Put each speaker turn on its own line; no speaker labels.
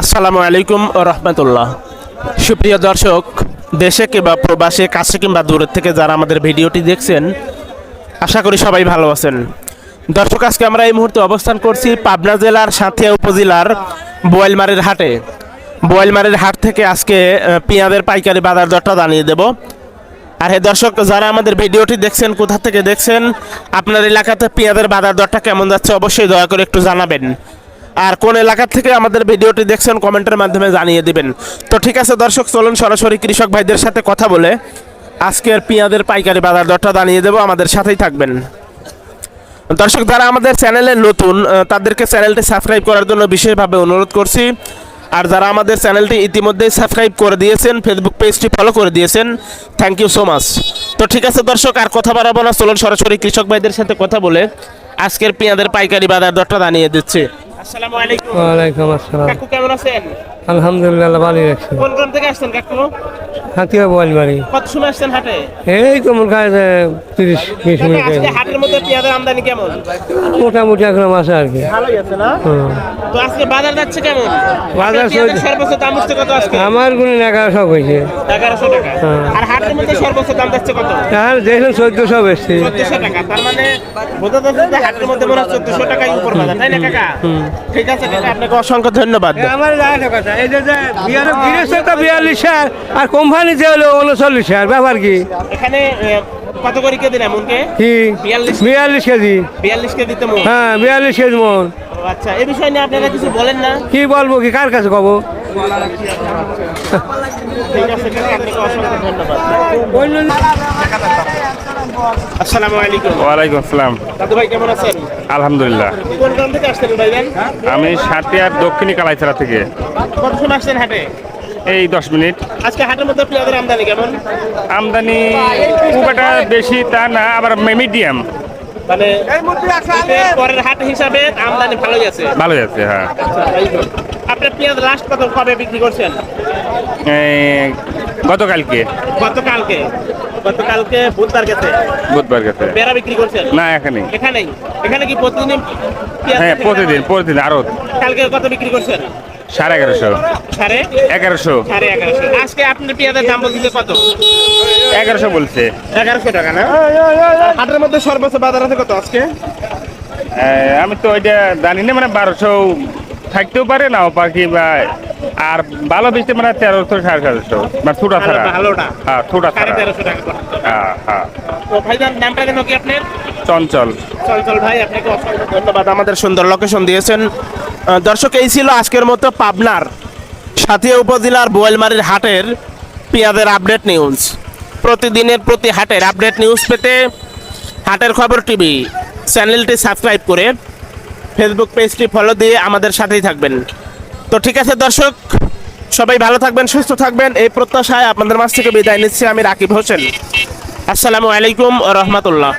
আসসালামু আলাইকুম রহমতুল্লাহ। সুপ্রিয় দর্শক, দেশে কিংবা প্রবাসে, কাছে কিংবা দূরের থেকে যারা আমাদের ভিডিওটি দেখছেন, আশা করি সবাই ভালো আছেন। দর্শক, আজকে আমরা এই মুহূর্তে অবস্থান করছি পাবনা জেলার সাঁথিয়া উপজেলার বোয়ালমারের হাটে। বোয়ালমারের হাট থেকে আজকে পেঁয়াজের পাইকারি বাজার দরটা জানিয়ে দেব। আর হে দর্শক, যারা আমাদের ভিডিওটি দেখছেন, কোথা থেকে দেখছেন, আপনার এলাকাতে পেঁয়াজের বাজার দরটা কেমন যাচ্ছে অবশ্যই দয়া করে একটু জানাবেন। আর কোন এলাকা থেকে আমাদের ভিডিওটি দেখছেন কমেন্টের মাধ্যমে জানিয়ে দিবেন। তো ঠিক আছে দর্শক, চলুন সরাসরি কৃষক ভাইদের সাথে কথা বলে আজকের পেঁয়াজের পাইকারি বাজার দরটা জানিয়ে দেবো, আমাদের সাথেই থাকবেন। দর্শক, যারা আমাদের চ্যানেলে নতুন তাদেরকে চ্যানেলটি সাবস্ক্রাইব করার জন্য বিশেষভাবে অনুরোধ করছি। আর যারা আমাদের চ্যানেলটি ইতিমধ্যেই সাবস্ক্রাইব করে দিয়েছেন ফেসবুক পেজটি ফলো করে দিয়েছেন থ্যাংক ইউ সো মাচ তো ঠিক আছে দর্শক, আর কথা বাড়াবো না, চলুন সরাসরি কৃষক ভাইদের সাথে কথা বলে আজকের পেঁয়াজের পাইকারি বাজার দরটা জানিয়ে দিচ্ছি। আসসালামু আলাইকুম।
ওয়া আলাইকুম আসসালাম।
কাকু কেমন আছেন?
আলহামদুলিল্লাহ ভালো আছি
কোন কোন থেকে আসছেন কাকু?
হাতিয়া বোয়ালবাড়ি
কত সময় আসছেন হাটে?
এই তো মনে হয় তিরিশ বিশ মিনিট
আজকে হাটের মধ্যে পেঁয়াজের আমদানি কেমন?
মোটামুটি এখন আছে আর কি।
ভালোই আছে না? তো আজকে বাজার যাচ্ছে কেমন?
বাজার।
সর্বোচ্চ দাম হচ্ছে কত আজকে?
আমার গুণ এগারোশো হয়েছে।
এগারোশো টাকা।
হ্যাঁ।
আর হাটের মধ্যে সর্বোচ্চ দাম যাচ্ছে কত?
তাহলে দেখলেন চোদ্দশো বেশি।
চোদ্দশো টাকা। তার মানে বোঝা যাচ্ছে যে হাটের মধ্যে মনে হয় চোদ্দশো টাকাই উপর বাজার তাই না কাকা? ঠিক আছে কাকা আপনাকে অসংখ্য ধন্যবাদ।
আমার কথা এই যে বিয়াল্লিশ আর কোম্পানিতে হলো উনচল্লিশ হাজার ব্যাপার কি?
এখানে কত করে কে দিলাম মনকে?
কি?
বিয়াল্লিশ
কেজি।
বিয়াল্লিশ কে দিতে মন।
হ্যাঁ বিয়াল্লিশ কেজি মন।
আচ্ছা এই বিষয় নিয়ে আপনারা কিছু বলেন না?
কি বলব কি কার কাছে কব?
ঠিক আছে কাকা আপনাকে অসংখ্য ধন্যবাদ। আসসালামু আলাইকুম।
ওয়ালাইকুম আসসালাম।
দাদু ভাই কেমন আছেন?
আলহামদুলিল্লাহ। আমি সাতিয়ার দক্ষিণী কালাইছড়া থেকে।
কত সময় আসছেন হাটে?
এই দশ মিনিট।
আজকে হাটের মধ্যে পেঁয়াজের আমদানি কেমন?
আমদানি খুব একটা বেশি তা না আবার মিডিয়াম
মানে পরের হাট হিসাবে আমদানি ভালোই আছে।
হ্যাঁ।
আপনার পেঁয়াজ লাস্ট কত কবে বিক্রি করছেন?
গতকালকে।
গতকালকে। গতকালকে বুধবার গেছে।
বুধবার গেছে।
বিক্রি করছেন?
না এখানে।
এখানেই? এখানে কি প্রতিদিন?
হ্যাঁ প্রতিদিন? প্রতিদিন আরও।
কালকে কত বিক্রি করছেন?
সাড়ে এগারোশো।
সাড়ে?
এগারোশো।
সাড়ে এগারোশো। আজকে আপনার পেঁয়াজের দাম বলতেছে কত?
এগারোশো বলছে।
এগারোশো টাকা না? হাটের মধ্যে সর্বোচ্চ বাজার আছে কত আজকে?
আমি তো ওইটা জানি না মানে বারোশো থাকতেও পারে নাও পাখি বা আর ভালো বৃষ্টি মানে তেরোশো সাড়ে তেরোশো মানে ছোটা ছাড়া। হ্যাঁ ছোটা ছাড়া।
তেরোশো টাকা করে।
হ্যাঁ হ্যাঁ।
ভাইজান নামটা কেন কি আপনার?
চঞ্চল।
চঞ্চল ভাই, আপনাকে অসংখ্য ধন্যবাদ। আমাদের সুন্দর লোকেশন দিয়েছেন। দর্শক, এই ছিল আজকের মতো পাবনার সাথিয়া উপজেলার বোয়ালমারির হাটের পেঁয়াজের আপডেট নিউজ প্রতিদিনের প্রতি হাটের আপডেট নিউজ পেতে হাটের খবর টিভি চ্যানেলটি সাবস্ক্রাইব করে ফেসবুক পেজটি ফলো দিয়ে আমাদের সাথেই থাকবেন। তো ঠিক আছে, দর্শক, সবাই ভালো থাকবেন, সুস্থ থাকবেন। এই প্রত্যাশায় আপনাদের মাছ থেকে বিদায় নিচ্ছি আমি রাকিব হোসেন। আসসালামু আলাইকুম রহমতুল্লাহ।